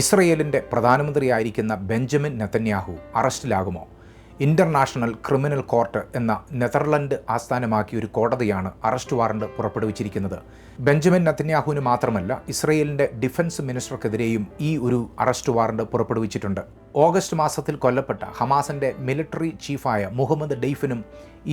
ഇസ്രയേലിന്റെ പ്രധാനമന്ത്രിയായിരിക്കുന്ന Benjamin Netanyahu അറസ്റ്റിലാകുമോ? ഇന്റർനാഷണൽ ക്രിമിനൽ കോർട്ട് എന്ന നെതർലൻഡ് ആസ്ഥാനമാക്കിയ ഒരു കോടതിയാണ് അറസ്റ്റ് വാറണ്ട് പുറപ്പെടുവിച്ചിരിക്കുന്നത്. ബെഞ്ചമിൻ നെത്തന്യാഹുവിന് മാത്രമല്ല ഇസ്രയേലിന്റെ ഡിഫൻസ് മിനിസ്റ്റർക്കെതിരെയും ഈ ഒരു അറസ്റ്റ് വാറണ്ട് പുറപ്പെടുവിച്ചിട്ടുണ്ട്. ഓഗസ്റ്റ് മാസത്തിൽ കൊല്ലപ്പെട്ട ഹമാസിന്റെ മിലിറ്ററി ചീഫായ മുഹമ്മദ് ഡെയ്ഫിനും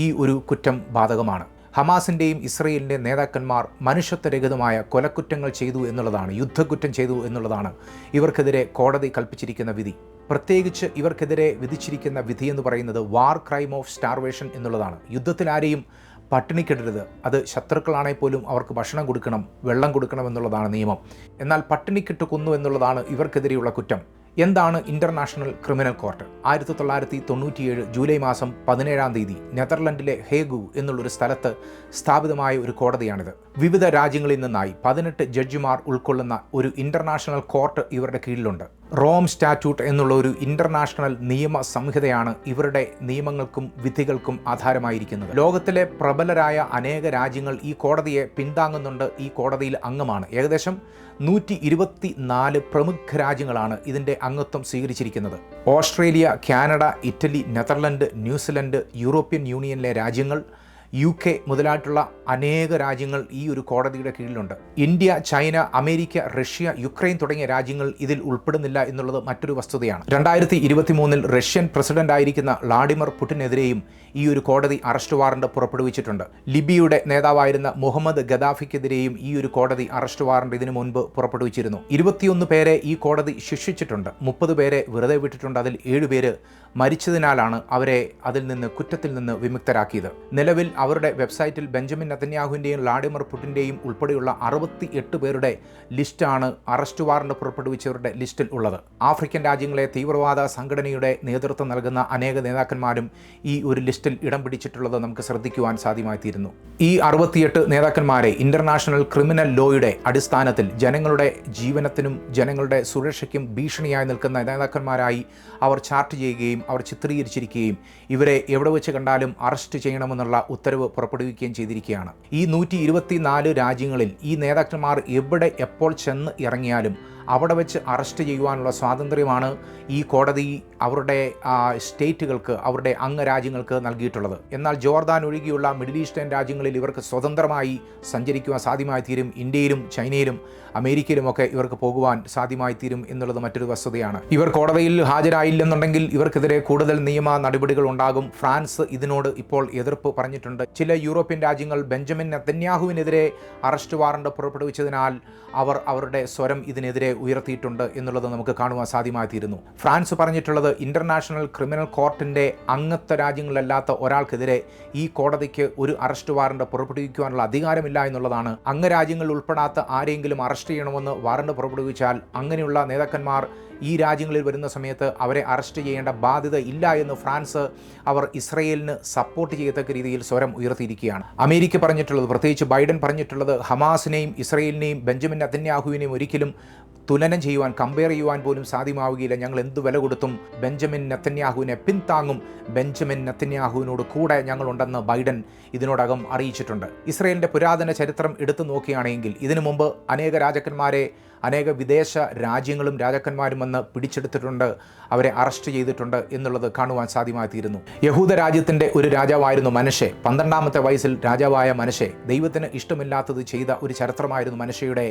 ഈ ഒരു കുറ്റം ബാധകമാണ്. ഹമാസിന്റെയും ഇസ്രയേലിന്റെയും നേതാക്കന്മാർ മനുഷ്യത്വരഹിതമായ കൊലക്കുറ്റങ്ങൾ ചെയ്തു എന്നുള്ളതാണ് യുദ്ധക്കുറ്റം ചെയ്തു എന്നുള്ളതാണ് ഇവർക്കെതിരെ കോടതി കൽപ്പിച്ചിരിക്കുന്ന വിധി. പ്രത്യേകിച്ച് ഇവർക്കെതിരെ വിധിച്ചിരിക്കുന്ന വിധി എന്ന് പറയുന്നത് വാർ ക്രൈം ഓഫ് സ്റ്റാർവേഷൻ എന്നുള്ളതാണ്. യുദ്ധത്തിൽ ആരെയും പട്ടിണിക്കിടരുത്. അത് ശത്രുക്കളാണെങ്കിൽ പോലും അവർക്ക് ഭക്ഷണം കൊടുക്കണം വെള്ളം കൊടുക്കണം എന്നുള്ളതാണ് നിയമം. എന്നാൽ പട്ടിണിക്കിട്ട് കൊന്നു എന്നുള്ളതാണ് ഇവർക്കെതിരെയുള്ള കുറ്റം. എന്താണ് ഇന്റർനാഷണൽ ക്രിമിനൽ കോർട്ട്? ആയിരത്തി തൊള്ളായിരത്തി തൊണ്ണൂറ്റിയേഴ് ജൂലൈ മാസം പതിനേഴാം തീയതി നെതർലൻഡിലെ ഹേഗു എന്നുള്ളൊരു സ്ഥലത്ത് സ്ഥാപിതമായ ഒരു കോടതിയാണിത്. വിവിധ രാജ്യങ്ങളിൽ നിന്നായി പതിനെട്ട് ജഡ്ജിമാർ ഉൾക്കൊള്ളുന്ന ഒരു ഇന്റർനാഷണൽ കോർട്ട് ഇവരുടെ കീഴിലുണ്ട്. റോം സ്റ്റാറ്റ്യൂട്ട് എന്നുള്ള ഒരു ഇന്റർനാഷണൽ നിയമ സംഹിതയാണ് ഇവരുടെ നിയമങ്ങൾക്കും വിധികൾക്കും ആധാരമായിരിക്കുന്നത്. ലോകത്തിലെ പ്രബലരായ അനേക രാജ്യങ്ങൾ ഈ കോടതിയെ പിന്താങ്ങുന്നുണ്ട് ഈ കോടതിയിൽ അംഗമാണ്. ഏകദേശം നൂറ്റി ഇരുപത്തി നാല് പ്രമുഖ രാജ്യങ്ങളാണ് ഇതിന്റെ അംഗത്വം സ്വീകരിച്ചിരിക്കുന്നത്. Australia Canada Italy Netherland New Zealand European യൂണിയനിലെ രാജ്യങ്ങൾ യു കെ മുതലായിട്ടുള്ള അനേക രാജ്യങ്ങൾ ഈ ഒരു കോടതിയുടെ കീഴിലുണ്ട്. India China America Russia Ukraine തുടങ്ങിയ രാജ്യങ്ങൾ ഇതിൽ ഉൾപ്പെടുന്നില്ല എന്നുള്ളത് മറ്റൊരു വസ്തുതയാണ്. രണ്ടായിരത്തി ഇരുപത്തി മൂന്നിൽ റഷ്യൻ പ്രസിഡന്റ് ആയിരിക്കുന്ന വ്ളാഡിമർ പുടിനെതിരെയും ഈ ഒരു കോടതി അറസ്റ്റ് വാറണ്ട് പുറപ്പെടുവിച്ചിട്ടുണ്ട്. ലിബിയുടെ നേതാവായിരുന്ന മുഹമ്മദ് ഗദാഫിക്കെതിരെയും ഈ ഒരു കോടതി അറസ്റ്റ് വാറണ്ട് ഇതിനു മുൻപ് പുറപ്പെടുവിച്ചിരുന്നു. ഇരുപത്തിയൊന്ന് പേരെ ഈ കോടതി ശിക്ഷിച്ചിട്ടുണ്ട്. മുപ്പത് പേരെ വെറുതെ വിട്ടിട്ടുണ്ട്. അതിൽ ഏഴുപേര് മരിച്ചതിനാലാണ് അവരെ അതിൽ നിന്ന് കുറ്റത്തിൽ നിന്ന് വിമുക്തരാക്കിയത്. നിലവിൽ അവരുടെ വെബ്സൈറ്റിൽ ബെഞ്ചമിൻ നത്തന്യാഹുവിന്റെയും വ്ളാഡിമിർ പുടിന്റെയും ഉൾപ്പെടെയുള്ള അറുപത്തി എട്ട് പേരുടെ ലിസ്റ്റാണ് അറസ്റ്റ് വാറണ്ട് പുറപ്പെടുവിച്ചവരുടെ ലിസ്റ്റിൽ ഉള്ളത്. ആഫ്രിക്കൻ രാജ്യങ്ങളെ തീവ്രവാദ സംഘടനയുടെ നേതൃത്വം നൽകുന്ന അനേക നേതാക്കന്മാരും ഈ ഒരു ലിസ്റ്റിൽ ഇടം പിടിച്ചിട്ടുള്ളത് നമുക്ക് ശ്രദ്ധിക്കുവാൻ സാധ്യമായിത്തീരുന്നു. ഈ അറുപത്തിയെട്ട് നേതാക്കന്മാരെ ഇന്റർനാഷണൽ ക്രിമിനൽ ലോയുടെ അടിസ്ഥാനത്തിൽ ജനങ്ങളുടെ ജീവനത്തിനും ജനങ്ങളുടെ സുരക്ഷയ്ക്കും ഭീഷണിയായി നിൽക്കുന്ന നേതാക്കന്മാരായി അവർ ചാർട്ട് ചെയ്യുകയും അവർ ചിത്രീകരിച്ചിരിക്കുകയും ഇവരെ എവിടെ വെച്ച് കണ്ടാലും അറസ്റ്റ് ചെയ്യണമെന്നുള്ള ഉത്തരവ് പുറപ്പെടുവിക്കുകയും ചെയ്തിരിക്കുകയാണ്. ഈ നൂറ്റി രാജ്യങ്ങളിൽ ഈ നേതാക്കന്മാർ എവിടെ എപ്പോൾ ചെന്ന് ഇറങ്ങിയാലും അവിടെ വെച്ച് അറസ്റ്റ് ചെയ്യുവാനുള്ള സ്വാതന്ത്ര്യമാണ് ഈ കോടതി അവരുടെ സ്റ്റേറ്റുകൾക്ക് അവരുടെ അംഗരാജ്യങ്ങൾക്ക് നൽകിയിട്ടുള്ളത്. എന്നാൽ ജോർദാൻ ഒഴികെയുള്ള മിഡിൽ ഈസ്റ്റേൺ രാജ്യങ്ങളിൽ ഇവർക്ക് സ്വതന്ത്രമായി സഞ്ചരിക്കുവാൻ സാധ്യമായി തീരും ഇന്ത്യയിലും ചൈനയിലും അമേരിക്കയിലുമൊക്കെ ഇവർക്ക് പോകുവാൻ സാധ്യമായി തീരും എന്നുള്ളത് മറ്റൊരു വസ്തുതയാണ്. ഇവർ കോടതിയിൽ ഹാജരായില്ലെന്നുണ്ടെങ്കിൽ ഇവർക്കെതിരെ കൂടുതൽ നിയമ നടപടികൾ ഉണ്ടാകും. ഫ്രാൻസ് ഇതിനോട് ഇപ്പോൾ എതിർപ്പ് പറഞ്ഞിട്ടുണ്ട്. ചില യൂറോപ്യൻ രാജ്യങ്ങൾ ബെഞ്ചമിൻ നെത്തന്യാഹുവിനെതിരെ അറസ്റ്റ് വാറണ്ട് പുറപ്പെടുവിച്ചതിനാൽ അവർ അവരുടെ സ്വരം ഇതിനെതിരെ ഉയർത്തിയിട്ടുണ്ട് എന്നുള്ളത് നമുക്ക് കാണുവാൻ സാധ്യമായിത്തീരുന്നു. ഫ്രാൻസ് പറഞ്ഞിട്ടുള്ളത് ഇന്റർനാഷണൽ ക്രിമിനൽ കോർട്ടിന്റെ അംഗത്വ രാജ്യങ്ങളിലല്ലാത്ത ഒരാൾക്കെതിരെ ഈ കോടതിക്ക് ഒരു അറസ്റ്റ് വാറണ്ട് പുറപ്പെടുവിക്കുവാനുള്ള അധികാരമില്ല എന്നുള്ളതാണ്. അംഗരാജ്യങ്ങളിൽ ഉൾപ്പെടാത്ത ആരെങ്കിലും അറസ്റ്റ് ചെയ്യണമെന്ന് വാറണ്ട് പുറപ്പെടുവിച്ചാൽ അങ്ങനെയുള്ള നേതാക്കന്മാർ ഈ രാജ്യങ്ങളിൽ വരുന്ന സമയത്ത് അവരെ അറസ്റ്റ് ചെയ്യേണ്ട ബാധ്യത ഇല്ല എന്ന് ഫ്രാൻസ് അവർ ഇസ്രയേലിന് സപ്പോർട്ട് ചെയ്യത്തക്ക രീതിയിൽ സ്വരം ഉയർത്തിയിരിക്കുകയാണ്. അമേരിക്ക പറഞ്ഞിട്ടുള്ളത് പ്രത്യേകിച്ച് ബൈഡൻ പറഞ്ഞിട്ടുള്ളത് ഹമാസിനെയും ഇസ്രയേലിനെയും ബെഞ്ചമിൻ നത്തന്യാഹുവിനെയും ഒരിക്കലും തുലനം ചെയ്യുവാൻ കമ്പയർ ചെയ്യുവാൻ പോലും സാധ്യമാവുകയില്ല. ഞങ്ങൾ എന്ത് വില കൊടുത്തും ബെഞ്ചമിൻ നെത്തന്യാഹുവിനെ പിന്താങ്ങും ബെഞ്ചമിൻ നെത്തന്യാഹുവിനോട് കൂടെ ഞങ്ങളുണ്ടെന്ന് ബൈഡൻ ഇതിനോടകം അറിയിച്ചിട്ടുണ്ട്. ഇസ്രയേലിന്റെ പുരാതന ചരിത്രം എടുത്തു നോക്കുകയാണെങ്കിൽ ഇതിനു മുമ്പ് അനേക രാജാക്കന്മാരെ അനേക വിദേശ രാജ്യങ്ങളും രാജാക്കന്മാരും വന്ന് പിടിച്ചെടുത്തിട്ടുണ്ട്. അവരെ അറസ്റ്റ് ചെയ്തിട്ടുണ്ട് എന്നുള്ളത് കാണുവാൻ സാധ്യമായിത്തീരുന്നു. യഹൂദ രാജ്യത്തിന്റെ ഒരു രാജാവായിരുന്നു മനുഷ്യ പന്ത്രണ്ടാമത്തെ വയസ്സിൽ രാജാവായ മനുഷ്യ ദൈവത്തിന് ഇഷ്ടമില്ലാത്തത് ചെയ്ത ഒരു ചരിത്രമായിരുന്നു മനശയുടെ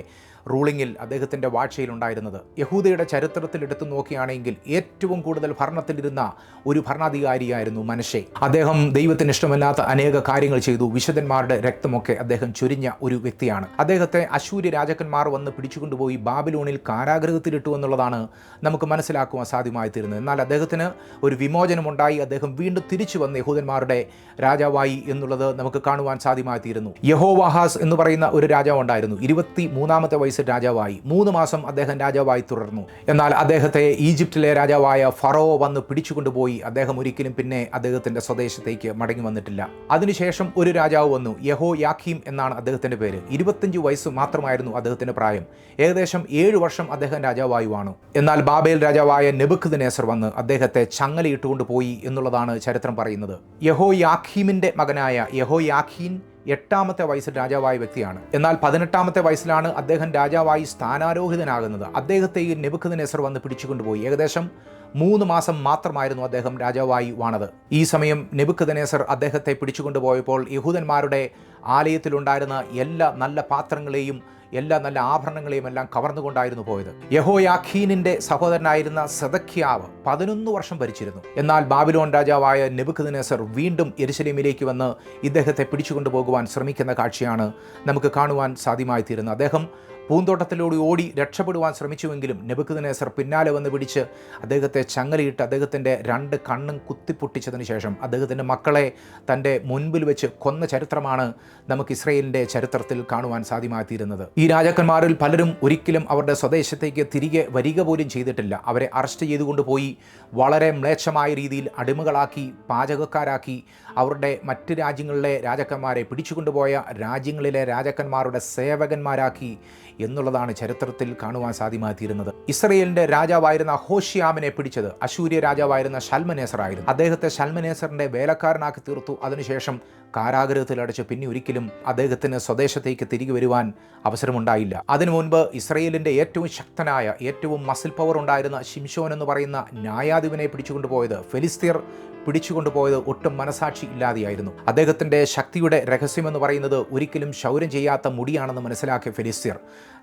റൂളിങ്ങിൽ അദ്ദേഹത്തിന്റെ വാഴ്ചയിലുണ്ടായിരുന്നത്. യഹൂദയുടെ ചരിത്രത്തിൽ എടുത്തു നോക്കുകയാണെങ്കിൽ ഏറ്റവും കൂടുതൽ ഭരണത്തിലിരുന്ന ഒരു ഭരണാധികാരിയായിരുന്നു മനശെ അദ്ദേഹം ദൈവത്തിന് ഇഷ്ടമല്ലാത്ത അനേക കാര്യങ്ങൾ ചെയ്തു. വിശുദ്ധന്മാരുടെ രക്തമൊക്കെ അദ്ദേഹം ചുരിഞ്ഞ ഒരു വ്യക്തിയാണ്. അദ്ദേഹത്തെ അശൂര്യ രാജാക്കന്മാർ വന്ന് പിടിച്ചുകൊണ്ടുപോയി ബാബിലോണിൽ കാരാഗ്രഹത്തിലിട്ടു എന്നുള്ളതാണ് നമുക്ക് മനസ്സിലാക്കുവാൻ സാധ്യമായി തീരുന്നത് എന്നാൽ അദ്ദേഹത്തിന് ഒരു വിമോചനമുണ്ടായി. അദ്ദേഹം വീണ്ടും തിരിച്ചു വന്ന് യഹൂദന്മാരുടെ രാജാവായി എന്നുള്ളത് നമുക്ക് കാണുവാൻ സാധ്യമായി തീരുന്നു യഹോവാഹാസ് എന്ന് പറയുന്ന ഒരു രാജാവ് ഉണ്ടായിരുന്നു ഇരുപത്തി മൂന്നാമത്തെ വയസ്സിൽ രാജാവായി. മൂന്ന് മാസം അദ്ദേഹം രാജാവായി തുടർന്നു. എന്നാൽ അദ്ദേഹത്തെ ഈജിപ്തിലെ രാജാവായ ഫറോ വന്ന് പിടിച്ചുകൊണ്ടുപോയി. അദ്ദേഹം ഒരിക്കലും പിന്നെ അദ്ദേഹത്തിന്റെ സ്വദേശത്തേക്ക് മടങ്ങി വന്നിട്ടില്ല. അതിനുശേഷം ഒരു രാജാവ് വന്നു. യഹോ യാഖീം എന്നാണ് അദ്ദേഹത്തിന്റെ പേര്. ഇരുപത്തഞ്ച് വയസ്സ് മാത്രമായിരുന്നു അദ്ദേഹത്തിന്റെ പ്രായം. ഏകദേശം ഏഴ് വർഷം അദ്ദേഹം രാജാവായി വാണു. എന്നാൽ ബാബേൽ രാജാവായ നെബുഖ് ദിനേസർ വന്ന് അദ്ദേഹത്തെ ചങ്ങലയിട്ടുകൊണ്ട് പോയി എന്നുള്ളതാണ് ചരിത്രം പറയുന്നത്. യഹോ യാഖീമിന്റെ മകനായ യഹോ യാഖീൻ എട്ടാമത്തെ വയസ്സിൽ രാജാവായ വ്യക്തിയാണ്. എന്നാൽ പതിനെട്ടാമത്തെ വയസ്സിലാണ് അദ്ദേഹം രാജാവായി സ്ഥാനാരോഹിതനാകുന്നത്. അദ്ദേഹത്തെ ഈ നെബുഖദ് നെസർ വന്ന് പിടിച്ചുകൊണ്ടുപോയി. ഏകദേശം മൂന്ന് മാസം മാത്രമായിരുന്നു അദ്ദേഹം രാജാവായി വാണത്. ഈ സമയം നെബുക്കദനേസർ അദ്ദേഹത്തെ പിടിച്ചുകൊണ്ടുപോയപ്പോൾ യഹൂദന്മാരുടെ ആലയത്തിലുണ്ടായിരുന്ന എല്ലാ നല്ല പാത്രങ്ങളെയും എല്ലാ നല്ല ആഭരണങ്ങളെയും എല്ലാം കവർന്നുകൊണ്ടായിരുന്നു പോയത്. യഹോയാഖീനിന്റെ സഹോദരനായിരുന്ന സദഖ്യാവ് പതിനൊന്ന് വർഷം ഭരിച്ചിരുന്നു. എന്നാൽ ബാബിലോൺ രാജാവായ നെബുക്കദനേസർ വീണ്ടും എരുശലേമിലേക്ക് വന്ന് ഇദ്ദേഹത്തെ പിടിച്ചുകൊണ്ടുപോകുവാൻ ശ്രമിക്കുന്ന കാഴ്ചയാണ് നമുക്ക് കാണുവാൻ സാധ്യമായി തീരുന്നത് അദ്ദേഹം പൂന്തോട്ടത്തിലൂടെ ഓടി രക്ഷപ്പെടുവാൻ ശ്രമിച്ചുവെങ്കിലും നെബുക്കുദനേസർ പിന്നാലെ വന്ന് പിടിച്ച് അദ്ദേഹത്തെ ചങ്ങലയിട്ട് അദ്ദേഹത്തിന്റെ രണ്ട് കണ്ണും കുത്തിപ്പൊട്ടിച്ചതിന് ശേഷം അദ്ദേഹത്തിന്റെ മക്കളെ തന്റെ മുൻപിൽ വെച്ച് കൊന്ന ചരിത്രമാണ് നമുക്ക് ഇസ്രയേലിന്റെ ചരിത്രത്തിൽ കാണുവാൻ സാധ്യമായിത്തീരുന്നത്. ഈ രാജാക്കന്മാരിൽ പലരും ഒരിക്കലും അവരുടെ സ്വദേശത്തേക്ക് തിരികെ വരിക പോലും ചെയ്തിട്ടില്ല. അവരെ അറസ്റ്റ് ചെയ്തുകൊണ്ടുപോയി വളരെ മ്ലേച്ഛമായ രീതിയിൽ അടിമകളാക്കി പാചകക്കാരാക്കി അവരുടെ മറ്റ് രാജ്യങ്ങളിലെ രാജാക്കന്മാരെ പിടിച്ചുകൊണ്ടുപോയ രാജ്യങ്ങളിലെ രാജാക്കന്മാരുടെ സേവകന്മാരാക്കി എന്നുള്ളതാണ് ചരിത്രത്തിൽ കാണുവാൻ സാധ്യമായിത്തീരുന്നത്. ഇസ്രയേലിന്റെ രാജാവായിരുന്ന ഹോഷിയാമിനെ പിടിച്ചത് അശൂര്യ രാജാവായിരുന്ന ഷൽമനേസർ ആയിരുന്നു അദ്ദേഹത്തെ ഷൽമനേസറിന്റെ വേലക്കാരനാക്കി തീർത്തു. അതിനുശേഷം കാരാഗ്രഹത്തിൽ അടച്ച് പിന്നെ ഒരിക്കലും അദ്ദേഹത്തിന് സ്വദേശത്തേക്ക് തിരികെ വരുവാൻ അവസരമുണ്ടായില്ല. അതിനു മുൻപ് ഇസ്രയേലിന്റെ ഏറ്റവും ശക്തനായ ഏറ്റവും മസിൽ പവർ ഉണ്ടായിരുന്ന ഷിംഷോൻ എന്ന് പറയുന്ന ന്യായാധിപനെ പിടിച്ചുകൊണ്ടുപോയത് ഫെലിസ്തീർ പിടിച്ചുകൊണ്ടുപോയത് ഒട്ടും മനസാക്ഷി ഇല്ലാതെയായിരുന്നു. അദ്ദേഹത്തിന്റെ ശക്തിയുടെ രഹസ്യമെന്ന് പറയുന്നത് ഒരിക്കലും ശൗര്യം ചെയ്യാത്ത മുടിയാണെന്ന് മനസ്സിലാക്കിയ ഫെലിസ്തീർ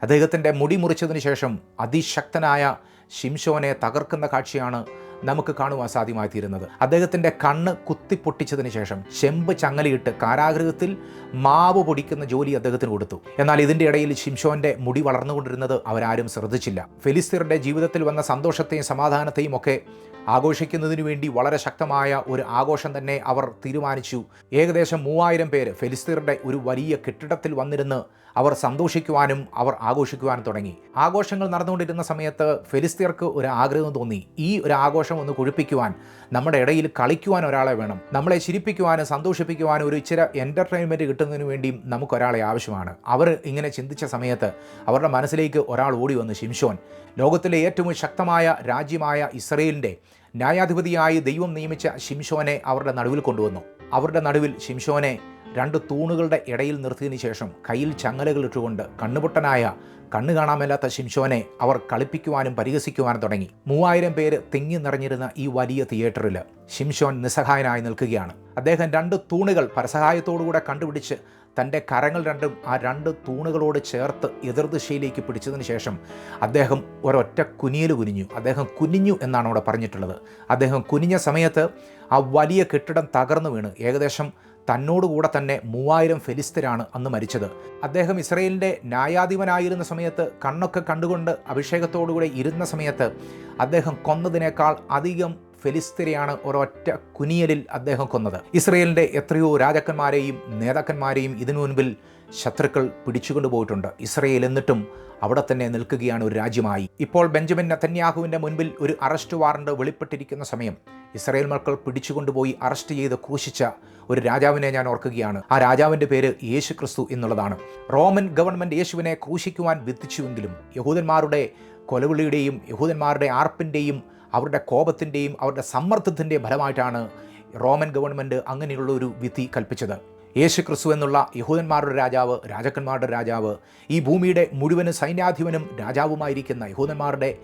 അദ്ദേഹത്തിന്റെ മുടി മുറിച്ചതിന് ശേഷം അതിശക്തനായ ഷിംഷോനെ തകർക്കുന്ന കാഴ്ചയാണ് നമുക്ക് കാണുവാൻ സാധ്യമായി തീരുന്നത് അദ്ദേഹത്തിന്റെ കണ്ണ് കുത്തിപ്പൊട്ടിച്ചതിന് ശേഷം ചെമ്പ് ചങ്ങലയിട്ട് കാരാഗൃഹത്തിൽ മാവ് പൊടിക്കുന്ന ജോലി അദ്ദേഹത്തിന് കൊടുത്തു. എന്നാൽ ഇതിന്റെ ഇടയിൽ ഷിംഷോന്റെ മുടി വളർന്നുകൊണ്ടിരുന്നത് അവരാരും ശ്രദ്ധിച്ചില്ല. ഫെലിസ്തീറിന്റെ ജീവിതത്തിൽ വന്ന സന്തോഷത്തെയും സമാധാനത്തെയും ഒക്കെ ആഘോഷിക്കുന്നതിനു വേണ്ടി വളരെ ശക്തമായ ഒരു ആഘോഷം തന്നെ അവർ തീരുമാനിച്ചു. ഏകദേശം മൂവായിരം പേര് ഫെലിസ്തീറിന്റെ ഒരു വലിയ കെട്ടിടത്തിൽ വന്നിരുന്ന് അവർ സന്തോഷിക്കുവാനും അവർ ആഘോഷിക്കുവാനും തുടങ്ങി. ആഘോഷങ്ങൾ നടന്നുകൊണ്ടിരുന്ന സമയത്ത് ഫെലിസ്തീർക്ക് ഒരു ആഗ്രഹം തോന്നി. ഈ ഒരു ആഘോഷം ഒന്ന് കുഴിപ്പിക്കുവാൻ നമ്മുടെ ഇടയിൽ കളിക്കുവാൻ ഒരാളെ വേണം. നമ്മളെ ചിരിപ്പിക്കുവാനും സന്തോഷിപ്പിക്കുവാനും ഒരു ഇച്ചിരി എന്റർടൈൻമെന്റ് കിട്ടുന്നതിന് വേണ്ടിയും നമുക്കൊരാളെ ആവശ്യമാണ്. അവർ ഇങ്ങനെ ചിന്തിച്ച സമയത്ത് അവരുടെ മനസ്സിലേക്ക് ഒരാൾ ഓടി വന്ന് ശിംഷോൻ ലോകത്തിലെ ഏറ്റവും ശക്തമായ രാജ്യമായ ഇസ്രയേലിന്റെ ന്യായാധിപതിയായി ദൈവം നിയമിച്ച ശിംഷോനെ അവരുടെ നടുവിൽ കൊണ്ടുവന്നു. അവരുടെ നടുവിൽ ശിംഷോനെ രണ്ട് തൂണുകളുടെ ഇടയിൽ നിർത്തിയതിനു ശേഷം കയ്യിൽ ചങ്ങലകൾ ഇട്ടുകൊണ്ട് കണ്ണുപൊട്ടനായ കണ്ണു കാണാമല്ലാത്ത ശിംഷോനെ അവർ കളിപ്പിക്കുവാനും പരിഹസിക്കുവാനും തുടങ്ങി. മൂവായിരം പേര് തിങ്ങി നിറഞ്ഞിരുന്ന ഈ വലിയ തിയേറ്ററിൽ ശിംഷോൻ നിസ്സഹായനായി നിൽക്കുകയാണ്. അദ്ദേഹം രണ്ട് തൂണുകൾ പരസഹായത്തോടുകൂടെ കണ്ടുപിടിച്ച് തന്റെ കരങ്ങൾ രണ്ടും ആ രണ്ട് തൂണുകളോട് ചേർത്ത് എതിർദിശയിലേക്ക് പിടിച്ചതിന് ശേഷം അദ്ദേഹം ഒരൊറ്റ കുനിയൽ കുനിഞ്ഞു. അദ്ദേഹം കുനിഞ്ഞു എന്നാണ് അവിടെ പറഞ്ഞിട്ടുള്ളത്. അദ്ദേഹം കുനിഞ്ഞ സമയത്ത് ആ വലിയ കെട്ടിടം തകർന്നു വീണ്. ഏകദേശം തന്നോടുകൂടെ തന്നെ മൂവായിരം ഫെലിസ്തരാണ് അന്ന് മരിച്ചത്. അദ്ദേഹം ഇസ്രയേലിന്റെ ന്യായാധിപനായിരുന്ന സമയത്ത് കണ്ണൊക്കെ കണ്ടുകൊണ്ട് അഭിഷേകത്തോടുകൂടെ ഇരുന്ന സമയത്ത് അദ്ദേഹം കൊന്നതിനേക്കാൾ അധികം ഫെലിസ്തരെയാണ് ഒരൊറ്റ കുനിയലിൽ അദ്ദേഹം കൊന്നത്. ഇസ്രയേലിന്റെ എത്രയോ രാജാക്കന്മാരെയും നേതാക്കന്മാരെയും ഇതിനു മുൻപിൽ ശത്രുക്കൾ പിടിച്ചുകൊണ്ടുപോയിട്ടുണ്ട് ഇസ്രയേൽ എന്നിട്ടും അവിടെ തന്നെ നിൽക്കുകയാണ് ഒരു രാജ്യമായി. ഇപ്പോൾ ബെഞ്ചമിൻ നത്തന്യാഹുവിന്റെ മുൻപിൽ ഒരു അറസ്റ്റ് വാറണ്ട് വെളിപ്പെട്ടിരിക്കുന്ന സമയം. ഇസ്രയേൽ മക്കൾ പിടിച്ചുകൊണ്ടുപോയി അറസ്റ്റ് ചെയ്ത് ക്രൂശിച്ച ഒരു രാജാവിനെ ഞാൻ ഓർക്കുകയാണ്. ആ രാജാവിന്റെ പേര് യേശു ക്രിസ്തു എന്നുള്ളതാണ്. റോമൻ ഗവൺമെന്റ് യേശുവിനെ ക്രൂശിക്കുവാൻ വിധിച്ചുവെങ്കിലും യഹൂദന്മാരുടെ കൊലവിളിയുടെയും യഹൂദന്മാരുടെ ആർപ്പിന്റെയും അവരുടെ കോപത്തിന്റെയും അവരുടെ സമ്മർദ്ദത്തിന്റെയും ഫലമായിട്ടാണ് റോമൻ ഗവൺമെന്റ് അങ്ങനെയുള്ള ഒരു വിധി കൽപ്പിച്ചത്. യേശു ക്രിസ്തു എന്നുള്ള യഹൂദന്മാരുടെ രാജാവ് രാജാക്കന്മാരുടെ രാജാവ് ഈ ഭൂമിയുടെ മുഴുവനും സൈന്യാധിപനും രാജാവുമായിരിക്കുന്ന യഹൂദന്മാരുടെ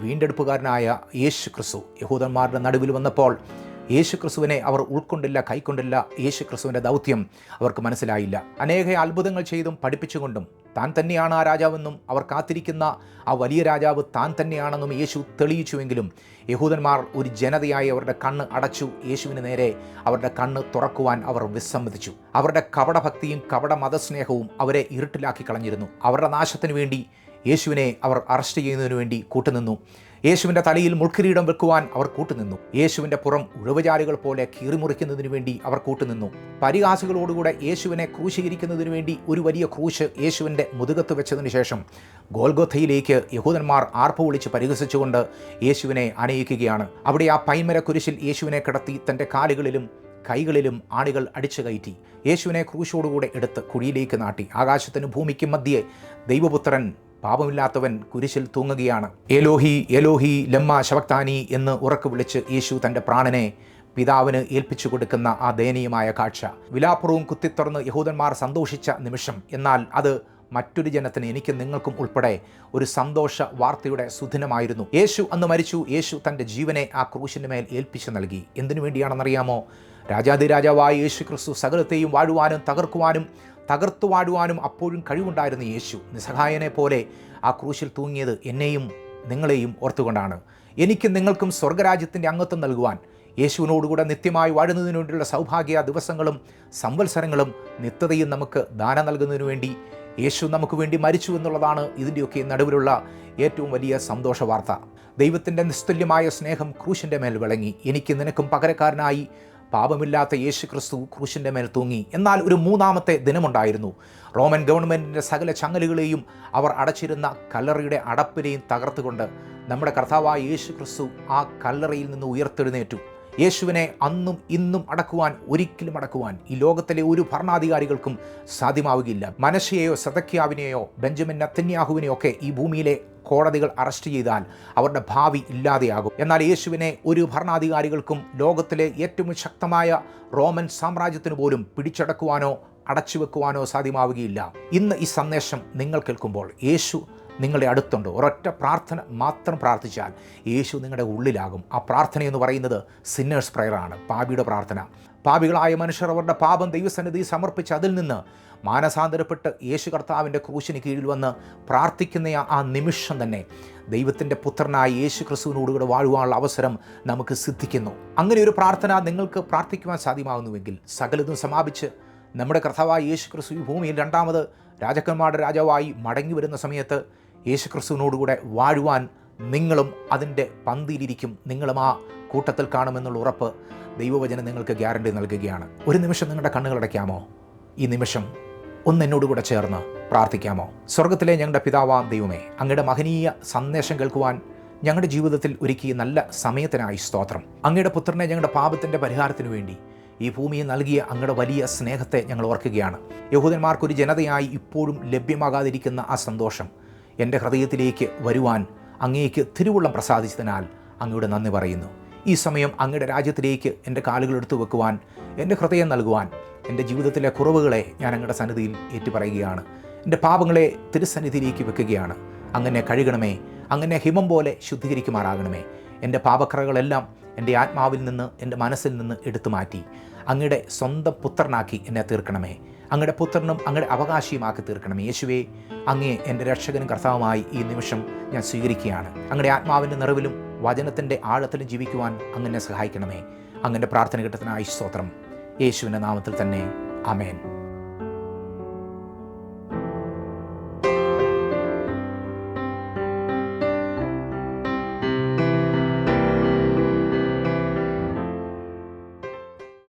വീണ്ടെടുപ്പുകാരനായ യേശു ക്രിസ്തു യഹൂദന്മാരുടെ നടുവിൽ വന്നപ്പോൾ യേശു ക്രിസ്തുവിനെ അവർ ഉൾക്കൊണ്ടില്ല കൈക്കൊണ്ടില്ല യേശു ക്രിസ്തുവിന്റെ ദൗത്യം അവർക്ക് മനസ്സിലായില്ല. അനേക അത്ഭുതങ്ങൾ ചെയ്തും പഠിപ്പിച്ചുകൊണ്ടും താൻ തന്നെയാണ് ആ രാജാവെന്നും അവർ കാത്തിരിക്കുന്ന ആ വലിയ രാജാവ് താൻ തന്നെയാണെന്നും യേശു തെളിയിച്ചുവെങ്കിലും യഹൂദന്മാർ ഒരു ജനതയായി അവരുടെ കണ്ണ് അടച്ചു യേശുവിന് നേരെ അവരുടെ കണ്ണ് തുറക്കുവാൻ അവർ വിസമ്മതിച്ചു. അവരുടെ കപടഭക്തിയും കപട മതസ്നേഹവും അവരെ ഇരുട്ടിലാക്കി കളഞ്ഞിരുന്നു. അവരുടെ നാശത്തിനു വേണ്ടി യേശുവിനെ അവർ അറസ്റ്റ് ചെയ്യുന്നതിനു വേണ്ടി കൂട്ടുനിന്നു. യേശുവിന്റെ തലയിൽ മുൾക്കിരീടം വെക്കുവാൻ അവർ കൂട്ടുനിന്നു. യേശുവിന്റെ പുറം ഉഴവുചാലുകൾ പോലെ കീറിമുറിക്കുന്നതിനു വേണ്ടി അവർ കൂട്ടുനിന്നു. പരിഹാസികളോടുകൂടെ യേശുവിനെ ക്രൂശീകരിക്കുന്നതിനു വേണ്ടി ഒരു വലിയ ക്രൂശ് യേശുവിന്റെ മുതുകത്ത് വെച്ചതിന് ശേഷം ഗോൽഗോഥയിലേക്ക് യഹൂദന്മാർ ആർപ്പ് വിളിച്ച് പരിഹസിച്ചുകൊണ്ട് യേശുവിനെ അണയിക്കുകയാണ്. അവിടെ ആ പൈമര കുരിശിൽ യേശുവിനെ കിടത്തി തന്റെ കാലുകളിലും കൈകളിലും ആണികൾ അടിച്ചു കയറ്റി. യേശുവിനെ ക്രൂശോടുകൂടെ എടുത്ത് കുഴിയിലേക്ക് നാട്ടി. ആകാശത്തിനും ഭൂമിക്കും മധ്യേ ദൈവപുത്രൻ പാപമില്ലാത്തവൻ കുരിശിൽ തൂങ്ങുകയാണ്. ഏലോഹി ഏലോഹി ലമ്മ ശവക്താനി എന്ന് ഉറക്കു വിളിച്ച് യേശു തന്റെ പ്രാണനെ പിതാവിന് ഏൽപ്പിച്ചു കൊടുക്കുന്ന ആ ദയനീയമായ കാഴ്ച. വിലാപ്പുറവും കുത്തിത്തുറന്ന് യഹൂദന്മാർ സന്തോഷിച്ച നിമിഷം. എന്നാൽ അത് മറ്റൊരു ജനത്തിന് എനിക്കും നിങ്ങൾക്കും ഉൾപ്പെടെ ഒരു സന്തോഷ വാർത്തയുടെ സുദിനമായിരുന്നു. യേശു അന്ന് മരിച്ചു. യേശു തന്റെ ജീവനെ ആ ക്രൂശിന്റെ മേൽ ഏൽപ്പിച്ചു നൽകി. എന്തിനു വേണ്ടിയാണെന്നറിയാമോ? രാജാതിരാജാവായ യേശു ക്രിസ്തു സകലത്തെയും വാഴുവാനും തകർക്കുവാനും തകർത്തു വാടുവാനും അപ്പോഴും കഴിവുണ്ടായിരുന്ന യേശു നിസ്സഹായനെ പോലെ ആ ക്രൂശിൽ തൂങ്ങിയത് എന്നെയും നിങ്ങളെയും ഓർത്തുകൊണ്ടാണ്. എനിക്കും നിങ്ങൾക്കും സ്വർഗരാജ്യത്തിന്റെ അംഗത്വം നൽകുവാൻ യേശുവിനോടുകൂടെ നിത്യമായി വാഴുന്നതിനു വേണ്ടിയുള്ള സൗഭാഗ്യ ദിവസങ്ങളും സംവത്സരങ്ങളും നിത്യതയും നമുക്ക് ദാനം നൽകുന്നതിനു വേണ്ടി യേശു നമുക്ക് വേണ്ടി മരിച്ചു എന്നുള്ളതാണ് ഇതിന്റെയൊക്കെ നടുവിലുള്ള ഏറ്റവും വലിയ സന്തോഷ വാർത്ത ദൈവത്തിന്റെ നിസ്തുല്യമായ സ്നേഹം ക്രൂശിന്റെ മേൽ വിളങ്ങി. എനിക്ക് നിനക്കും പകരക്കാരനായി പാപമില്ലാത്ത യേശു ക്രിസ്തു ക്രൂശിന്റെ മേൽ തൂങ്ങി. എന്നാൽ ഒരു മൂന്നാമത്തെ ദിനമുണ്ടായിരുന്നു. റോമൻ ഗവൺമെന്റിന്റെ സകല ചങ്ങലുകളെയും അവർ അടച്ചിരുന്ന കല്ലറയുടെ അടപ്പിനെയും തകർത്തുകൊണ്ട് നമ്മുടെ കർത്താവായ യേശു ക്രിസ്തു ആ കല്ലറയിൽ നിന്ന് ഉയർത്തെഴുന്നേറ്റു. യേശുവിനെ അന്നും ഇന്നും അടക്കുവാൻ ഒരിക്കലും അടക്കുവാൻ ഈ ലോകത്തിലെ ഒരു ഭരണാധികാരികൾക്കും സാധ്യമാവുകയില്ല. മനശയെയോ സതക്യാവിനെയോ ബെഞ്ചമിൻ നത്തന്യാഹുവിനെയോ ഒക്കെ ഈ ഭൂമിയിലെ കോടതികൾ അറസ്റ്റ് ചെയ്താൽ അവരുടെ ഭാവി ഇല്ലാതെയാകും. എന്നാൽ യേശുവിനെ ഒരു ഭരണാധികാരികൾക്കും ലോകത്തിലെ ഏറ്റവും ശക്തമായ റോമൻ സാമ്രാജ്യത്തിന് പോലും പിടിച്ചടക്കുവാനോ അടച്ചു വെക്കുവാനോ സാധ്യമാവുകയില്ല. ഇന്ന് ഈ സന്ദേശം നിങ്ങൾ കേൾക്കുമ്പോൾ യേശു നിങ്ങളുടെ അടുത്തുണ്ട്. ഒരൊറ്റ പ്രാർത്ഥന മാത്രം പ്രാർത്ഥിച്ചാൽ യേശു നിങ്ങളുടെ ഉള്ളിലാകും. ആ പ്രാർത്ഥന എന്ന് പറയുന്നത് സിന്നേഴ്സ് പ്രയറാണ് പാപിയുടെ പ്രാർത്ഥന. പാപികളായ മനുഷ്യർ അവരുടെ പാപം ദൈവസന്നിധി സമർപ്പിച്ച് അതിൽ നിന്ന് മാനസാന്തരപ്പെട്ട് യേശു കർത്താവിന്റെ ക്രൂശിന് കീഴിൽ വന്ന് പ്രാർത്ഥിക്കുന്ന ആ നിമിഷം തന്നെ ദൈവത്തിന്റെ പുത്രനായ യേശു ക്രിസ്തുവിനോടുകൂടെ വാഴുവാനുള്ള അവസരം നമുക്ക് സിദ്ധിക്കുന്നു. അങ്ങനെ ഒരു പ്രാർത്ഥന നിങ്ങൾക്ക് പ്രാർത്ഥിക്കുവാൻ സാധ്യമാകുന്നുവെങ്കിൽ സകലതും സമാപിച്ച് നമ്മുടെ കർത്താവായ യേശു ക്രിസ്തു ഈ ഭൂമിയിൽ രണ്ടാമത് രാജാക്കന്മാരുടെ രാജാവായി മടങ്ങി വരുന്ന സമയത്ത് യേശു ക്രിസ്തുവിനോടുകൂടെ വാഴുവാൻ നിങ്ങളും അതിന്റെ പന്തിയിലിരിക്കും. നിങ്ങളും ആ കൂട്ടത്തിൽ കാണുമെന്നുള്ള ഉറപ്പ് ദൈവവചനം നിങ്ങൾക്ക് ഗ്യാരണ്ടി നൽകുകയാണ്. ഒരു നിമിഷം നിങ്ങളുടെ കണ്ണുകളടയ്ക്കാമോ ഈ നിമിഷം ഒന്ന് എന്നോടുകൂടെ ചേർന്ന് പ്രാർത്ഥിക്കാമോ? സ്വർഗത്തിലെ ഞങ്ങളുടെ പിതാവാം ദൈവമേ അങ്ങയുടെ മഹനീയ സന്ദേശം കേൾക്കുവാൻ ഞങ്ങളുടെ ജീവിതത്തിൽ ഒരുക്കിയ നല്ല സമയത്തിനായി സ്തോത്രം. അങ്ങയുടെ പുത്രനെ ഞങ്ങളുടെ പാപത്തിന്റെ പരിഹാരത്തിനു വേണ്ടി ഈ ഭൂമിയെ നൽകിയ അങ്ങയുടെ വലിയ സ്നേഹത്തെ ഞങ്ങൾ ഓർക്കുകയാണ്. യഹൂദന്മാർക്കൊരു ജനതയായി ഇപ്പോഴും ലഭ്യമാകാതിരിക്കുന്ന ആ സന്തോഷം എന്റെ ഹൃദയത്തിലേക്ക് വരുവാൻ അങ്ങേക്ക് തിരുവുള്ളം പ്രസാദിച്ചതിനാൽ അങ്ങയുടെ നന്ദി പറയുന്നു. ഈ സമയം അങ്ങയുടെ രാജ്യത്തിലേക്ക് എന്റെ കാലുകൾ എടുത്തു വെക്കുവാൻ എന്റെ ഹൃദയം നൽകുവാൻ എന്റെ ജീവിതത്തിലെ കുറവുകളെ ഞാൻ അങ്ങയുടെ സന്നിധിയിൽ ഏറ്റുപറയുകയാണ്. എന്റെ പാപങ്ങളെ തിരുസന്നിധിയിലേക്ക് വെക്കുകയാണ്. അങ്ങനെ കഴുകണമേ അങ്ങനെ ഹിമം പോലെ ശുദ്ധീകരിക്കുമാറാകണമേ. എന്റെ പാപക്കറകളെല്ലാം എന്റെ ആത്മാവിൽ നിന്ന് എന്റെ മനസ്സിൽ നിന്ന് എടുത്തു മാറ്റി അങ്ങയുടെ സ്വന്തം പുത്രനാക്കി എന്നെ തീർക്കണമേ. അങ്ങയുടെ പുത്രനും അങ്ങയുടെ അവകാശിയുമാക്കി തീർക്കണം. യേശുവേ അങ്ങേ എന്റെ രക്ഷകനും കർത്താവുമായി ഈ നിമിഷം ഞാൻ സ്വീകരിക്കുകയാണ്. അങ്ങയുടെ ആത്മാവിന്റെ നിറവിലും വചനത്തിന്റെ ആഴത്തിലും ജീവിക്കുവാൻ അങ്ങനെ സഹായിക്കണമേ. അങ്ങന്റെ പ്രാർത്ഥന കിട്ടത്തിനായി സ്തോത്രം. യേശുവിന്റെ നാമത്തിൽ തന്നെ. അമേൻ